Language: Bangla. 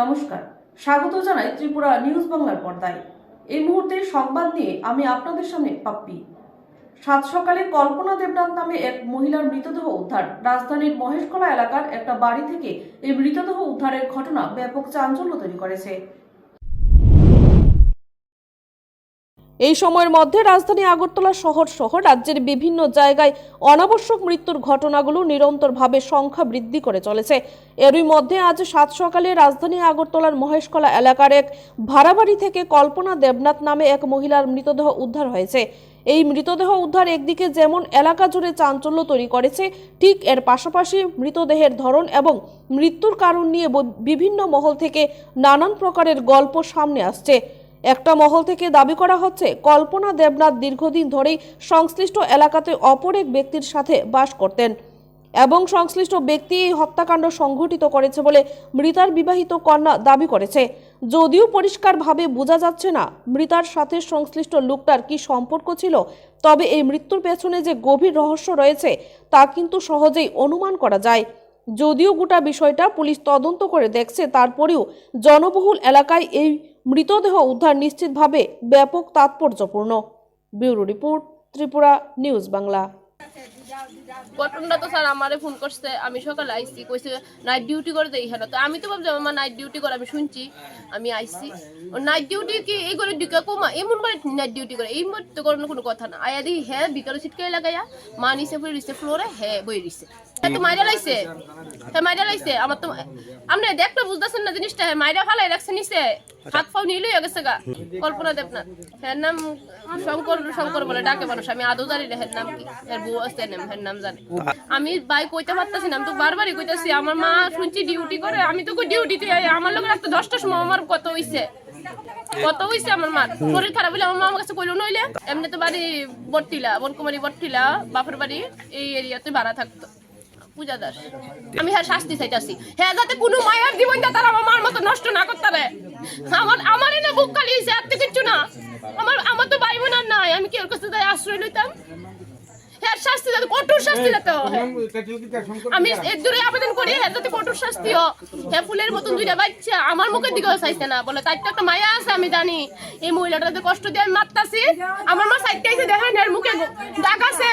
নমস্কার। স্বাগত জানাই ত্রিপুরা নিউজ বাংলার পর্দায়। এই মুহূর্তে সংবাদ নিয়ে আমি আপনাদের সামনে পাপ্পি। সাত সকালে কল্পনা দেবনাথ নামে এক মহিলার মৃতদেহ উদ্ধার। রাজধানীর মহেশকলা এলাকার একটা বাড়ি থেকে এই মৃতদেহ উদ্ধারের ঘটনা ব্যাপক চাঞ্চল্য তৈরি করেছে। এই সময়ের মধ্যে রাজধানী আগরতলা শহর সহ রাজ্যের বিভিন্ন জায়গায় অনাবশ্যক মৃত্যুর ঘটনাগুলো নিরন্তরভাবে সংখ্যা বৃদ্ধি করে চলেছে। এরই মধ্যে আজ সাত সকালে রাজধানী আগরতলার মহেশকলা এলাকার এক ভাড়াবাড়ি থেকে কল্পনা দেবনাথ নামে এক মহিলার মৃতদেহ উদ্ধার হয়েছে। এই মৃতদেহ উদ্ধার একদিকে যেমন এলাকা জুড়ে চাঞ্চল্য তৈরি করেছে, ঠিক এর পাশাপাশি মৃতদেহের ধরন এবং মৃত্যুর কারণ নিয়ে বিভিন্ন মহল থেকে নানান প্রকারের গল্প সামনে আসছে। একটা মহল থেকে দাবি করা হচ্ছে, কল্পনা দেবনাথ দীর্ঘদিন ধরেই সংশ্লিষ্ট এলাকাতে অপর এক ব্যক্তির সাথে বাস করতেন এবং সংশ্লিষ্ট ব্যক্তি এই হত্যাকাণ্ড সংঘটিত করেছে বলে মৃতার বিবাহিত কন্যা দাবি করেছে। যদিও পরিষ্কারভাবে বোঝা যাচ্ছে না মৃতার সাথে সংশ্লিষ্ট লোকটার কি সম্পর্ক ছিল, তবে এই মৃত্যুর পেছনে যে গভীর রহস্য রয়েছে তা কিন্তু সহজেই অনুমান করা যায়। যদিও গোটা বিষয়টা পুলিশ তদন্ত করে দেখছে, তারপরেও জনবহুল এলাকায় এই মৃতদেহ উদ্ধার নিশ্চিতভাবে ব্যাপক তাৎপর্যপূর্ণ। Bureau report, Tripura news Bangla. ঘটনাটা তো স্যার আমারে ফোন করছে, আমি সকালে আইসি কইছে নাইট ডিউটি করে দেই এখানে তো আমি তো ভাবছি আমার নাইট ডিউটি করে আমি শুনছি, আমি আইসি নাইট ডিউটি কি এই করে ডিকা কমা? এমন করে নাইট ডিউটি করে, এই মধ্যে করার কোনো কথা না। আয়া দি হ্যাঁ ভিতরে ছিটকে লাগাইয়া, মা নিচে পড়ে রিসে ফ্লোরে হ্যাঁ বই রিসে হ্যাঁ লাইছে। আমার তো আপনি না জিনিসটা। হাত পাও আমি বাই কইতে তো বারবারই কইতাছি, আমার মা শুনছি ডিউটি করে। আমি তো ডিউটিতে আমার লোক রাখতে দশটার সময় আমার কত হইছে। কত হইছে আমার মার। শরীর খারাপ হইলে আমার মা আমার কাছে কইলো নইলে। এমনি তো বাড়ি বট্টিলা, বনকুমারী বট্টিলা, বাপের বাড়ি এই এরিয়াতে ভাড়া থাকতো। পূজা দাস। আমি হ্যাঁ শাস্তি হ্যাঁ যাতে কোনো মায়ের জীবনটা তারা আমার মতো নষ্ট না করতে পারে। আমার না বুক আর না। আমার আমার তো ভাই নাই, আমি কি ওর কাছে যাই আশ্রয় হ্যাঁ আবেদন হ্যাঁ শাস্তি হ্যাঁ। ফুলের মতন আমার মুখের দিকেও চাইছে না। বলে তার তো মায়া আছে, আমি জানি। এই মহিলাটা যে কষ্ট দিয়ে আমি মারতাছি, আমার মা সাইড খাইছে, দেখেন মুখে দাগ আছে